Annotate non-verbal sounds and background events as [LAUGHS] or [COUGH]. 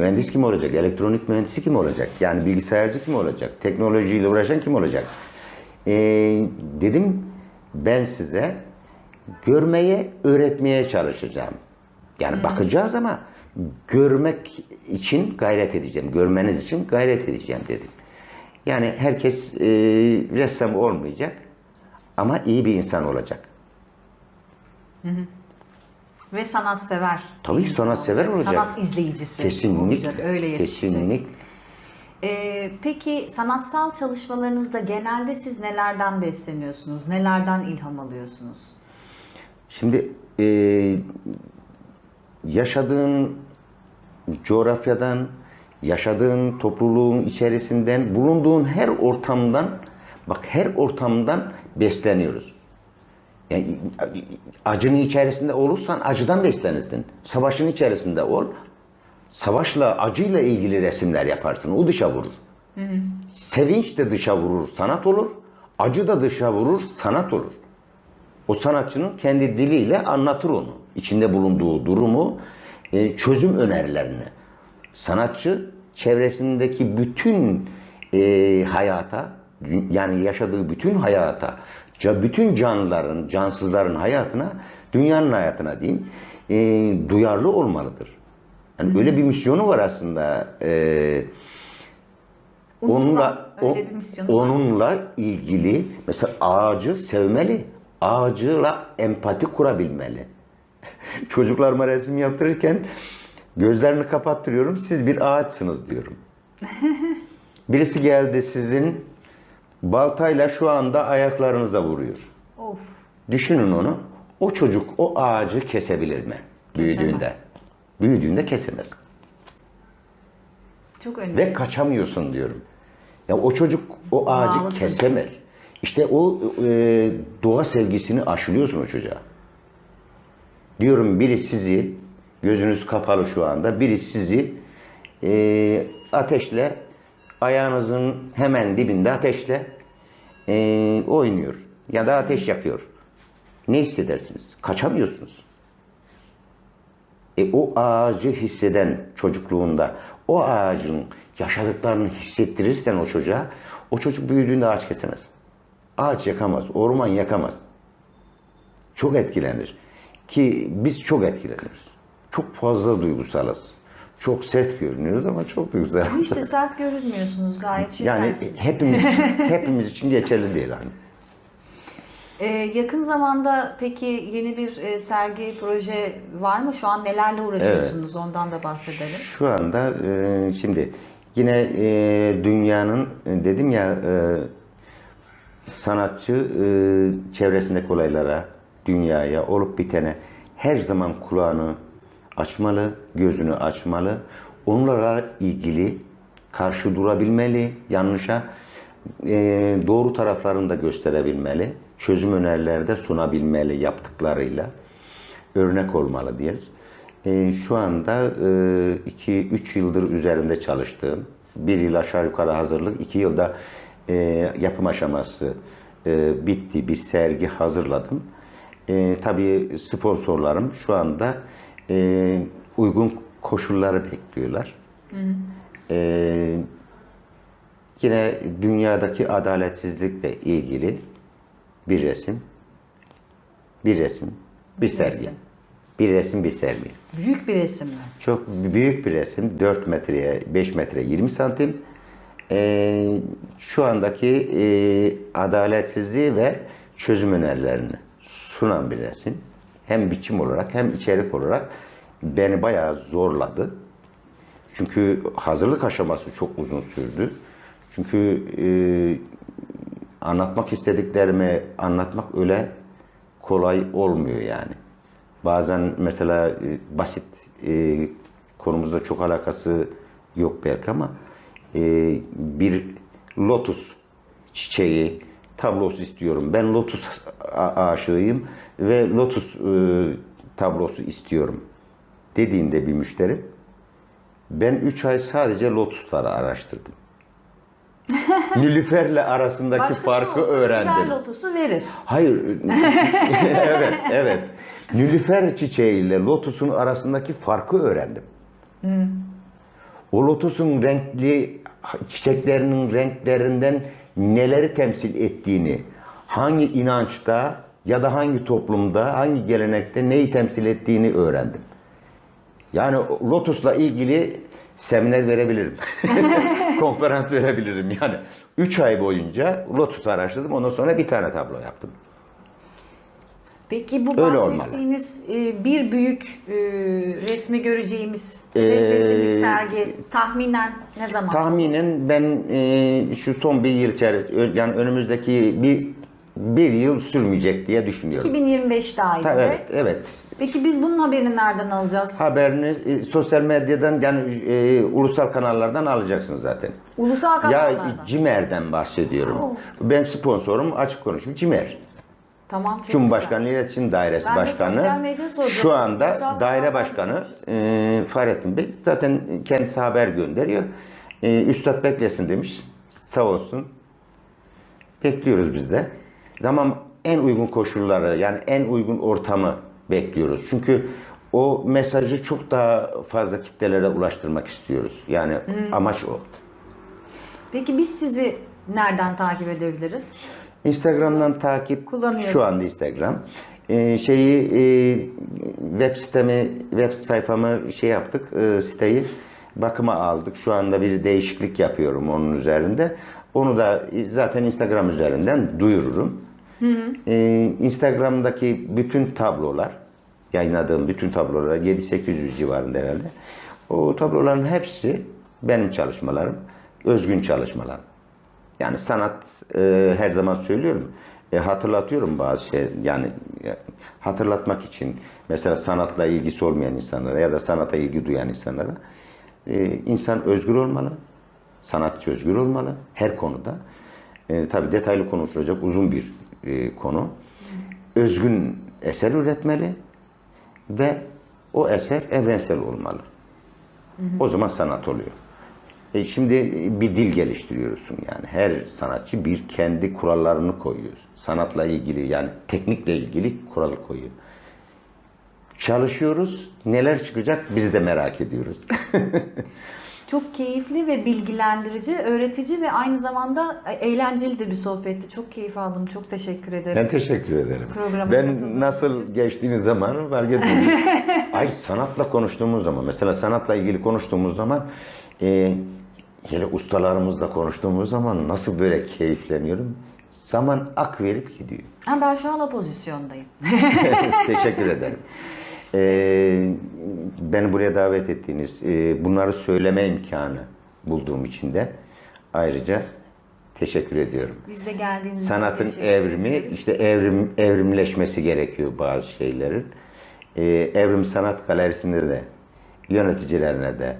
mühendis kim olacak? Elektronik mühendisi kim olacak? Yani bilgisayarcı kim olacak? Teknolojiyle uğraşan kim olacak? Ee, dedim ben size görmeye, öğretmeye çalışacağım. Yani bakacağız ama görmek için gayret edeceğim. Görmeniz için gayret edeceğim dedim. Yani herkes e, ressam olmayacak ama iyi bir insan olacak. Ve sanatsever. Tabii sanatsever olacak. Sanat izleyicisi Kesinlik, olacak. Öyle yetişecek. kesinlik. Ee, peki sanatsal çalışmalarınızda genelde siz nelerden besleniyorsunuz? Nelerden ilham alıyorsunuz? Şimdi e, yaşadığın coğrafyadan, yaşadığın topluluğun içerisinden, bulunduğun her ortamdan, bak her ortamdan besleniyoruz. Yani acının içerisinde olursan acıdan beslenirsin. Savaşın içerisinde ol, savaşla, acıyla ilgili resimler yaparsın. O dışa vurur. Sevinç de dışa vurur, sanat olur. Acı da dışa vurur, sanat olur. O sanatçının kendi diliyle anlatır onu. İçinde bulunduğu durumu, e, çözüm önerilerini. Sanatçı çevresindeki bütün e, hayata, yani yaşadığı bütün hayata, bütün canlıların, cansızların hayatına, dünyanın hayatına diyeyim, e, duyarlı olmalıdır. Yani öyle bir misyonu var aslında. E, onunla o- var. onunla ilgili mesela ağacı sevmeli. Ağacıyla empati kurabilmeli. [LAUGHS] Çocuklarıma resim yaptırırken gözlerini kapattırıyorum. Siz bir ağaçsınız diyorum. [LAUGHS] Birisi geldi sizin baltayla şu anda ayaklarınıza vuruyor. Of. Düşünün onu. O çocuk o ağacı kesebilir mi? Büyüdüğünde. Büyüdüğünde kesemez. Çok önemli. Ve kaçamıyorsun diyorum. Ya o çocuk o ağacı Bağlısın. kesemez. İşte o e, doğa sevgisini aşılıyorsun o çocuğa. Diyorum biri sizi, gözünüz kapalı şu anda, biri sizi e, ateşle, ayağınızın hemen dibinde ateşle e, oynuyor. Ya da ateş yakıyor. Ne hissedersiniz? Kaçamıyorsunuz. E, o ağacı hisseden çocukluğunda o ağacın yaşadıklarını hissettirirsen o çocuğa o çocuk büyüdüğünde ağaç kesemez. Ağaç yakamaz, orman yakamaz. Çok etkilenir. Ki biz çok etkileniyoruz. Çok fazla duygusalız. Çok sert görünüyoruz ama çok duygusal. Hiç de sert görünmüyorsunuz gayet Yani şekersiniz. hepimiz [LAUGHS] hepimiz için geçerli değil hani. Ee, yakın zamanda peki yeni bir e, sergi, proje var mı? Şu an nelerle uğraşıyorsunuz? Ondan da bahsedelim. Şu anda e, şimdi yine e, dünyanın e, dedim ya e, sanatçı e, çevresindeki olaylara, dünyaya, olup bitene her zaman kulağını açmalı, gözünü açmalı. Onlarla ilgili karşı durabilmeli, yanlışa e, doğru taraflarını da gösterebilmeli. Çözüm önerileri de sunabilmeli yaptıklarıyla örnek olmalı diyoruz. E, şu anda 2-3 yıldır üzerinde çalıştığım, bir yıl aşağı yukarı hazırlık, 2 yılda e, yapım aşaması e, bitti, bir sergi hazırladım. E, tabii sponsorlarım şu anda e, uygun koşulları bekliyorlar. E, yine dünyadaki adaletsizlikle ilgili bir resim, bir resim, bir sergi. resim. Bir resim, bir sergi. Büyük bir resim mi? Çok büyük bir resim. 4 metreye, 5 metre 20 santim. Ee, şu andaki e, adaletsizliği ve çözüm önerilerini sunan bir resim. Hem biçim olarak hem içerik olarak beni bayağı zorladı. Çünkü hazırlık aşaması çok uzun sürdü. Çünkü e, anlatmak istediklerimi anlatmak öyle kolay olmuyor yani. Bazen mesela e, basit e, konumuzda çok alakası yok belki ama e, bir lotus çiçeği tablosu istiyorum. Ben lotus aşığıyım ve lotus e, tablosu istiyorum dediğinde bir müşteri ben 3 ay sadece lotusları araştırdım. [LAUGHS] Nilüfer'le arasındaki Başkası farkı olsa öğrendim. lotusu verir. Hayır. [LAUGHS] evet, evet. Nilüfer çiçeğiyle lotusun arasındaki farkı öğrendim. o lotusun renkli çiçeklerinin renklerinden neleri temsil ettiğini, hangi inançta ya da hangi toplumda, hangi gelenekte neyi temsil ettiğini öğrendim. Yani lotusla ilgili seminer verebilirim. [LAUGHS] Konferans verebilirim yani. 3 ay boyunca lotus araştırdım. Ondan sonra bir tane tablo yaptım. Peki bu Öyle bahsettiğiniz e, bir büyük e, resmi göreceğimiz Ee, resimlik sergi tahminen ne zaman? Tahminen ben e, şu son bir yıl içerisinde yani önümüzdeki bir bir yıl sürmeyecek diye düşünüyorum. 2025 dahilinde. Ta- evet, evet. Peki biz bunun haberini nereden alacağız? Haberiniz e, sosyal medyadan yani e, ulusal kanallardan alacaksınız zaten. Ulusal Ya kanallardan. Cimer'den bahsediyorum. Oo. Ben sponsorum açık konuşayım Cimer. Tamam çok Cumhurbaşkanlığı İletişim Dairesi Ben Başkanı. sosyal. Şu anda Ulusal daire başkanı e, Fahrettin Bey zaten kendisi haber gönderiyor. E, Üstad beklesin demiş. Sağ olsun. Bekliyoruz biz de. Ama en uygun koşulları yani en uygun ortamı bekliyoruz. Çünkü o mesajı çok daha fazla kitlelere ulaştırmak istiyoruz. Yani Hmm. amaç o. Peki biz sizi nereden takip edebiliriz? Instagram'dan takip şu anda Instagram. Ee, şeyi e, web sitemi web sayfamı şey yaptık e, siteyi bakıma aldık. Şu anda bir değişiklik yapıyorum onun üzerinde. Onu da zaten Instagram üzerinden duyururum. Ee, Instagram'daki bütün tablolar yayınladığım bütün tablolar 7-800 civarında herhalde. O tabloların hepsi benim çalışmalarım. Özgün çalışmalarım. Yani sanat e, her zaman söylüyorum. E, hatırlatıyorum bazı şey yani e, hatırlatmak için mesela sanatla ilgisi olmayan insanlara ya da sanata ilgi duyan insanlara e, insan özgür olmalı. Sanatçı özgür olmalı her konuda. E, tabii detaylı konuşulacak uzun bir e, konu. Özgün eser üretmeli ve o eser evrensel olmalı. O zaman sanat oluyor. E şimdi bir dil geliştiriyorsun yani. Her sanatçı bir kendi kurallarını koyuyor. Sanatla ilgili yani teknikle ilgili kural koyuyor. Çalışıyoruz. Neler çıkacak biz de merak ediyoruz. [LAUGHS] Çok keyifli ve bilgilendirici, öğretici ve aynı zamanda eğlenceli de bir sohbetti. Çok keyif aldım. Çok teşekkür ederim. ben teşekkür ederim. Programa katıldığınız ben nasıl geçtiğiniz zaman fark etmedim. [LAUGHS] Ay sanatla konuştuğumuz zaman mesela sanatla ilgili konuştuğumuz zaman e, hele ustalarımızla konuştuğumuz zaman nasıl böyle keyifleniyorum. Zaman ak verip gidiyor. Ha, ben şu an o pozisyondayım. [LAUGHS] Teşekkür ederim. Ee, beni buraya davet ettiğiniz, e, bunları söyleme imkanı bulduğum için de ayrıca teşekkür ediyorum. Biz de geldiğiniz için Sanatın evrimi, ederiz. işte evrim evrimleşmesi gerekiyor bazı şeylerin. Ee, Evrim Sanat Galerisi'nde de yöneticilerine de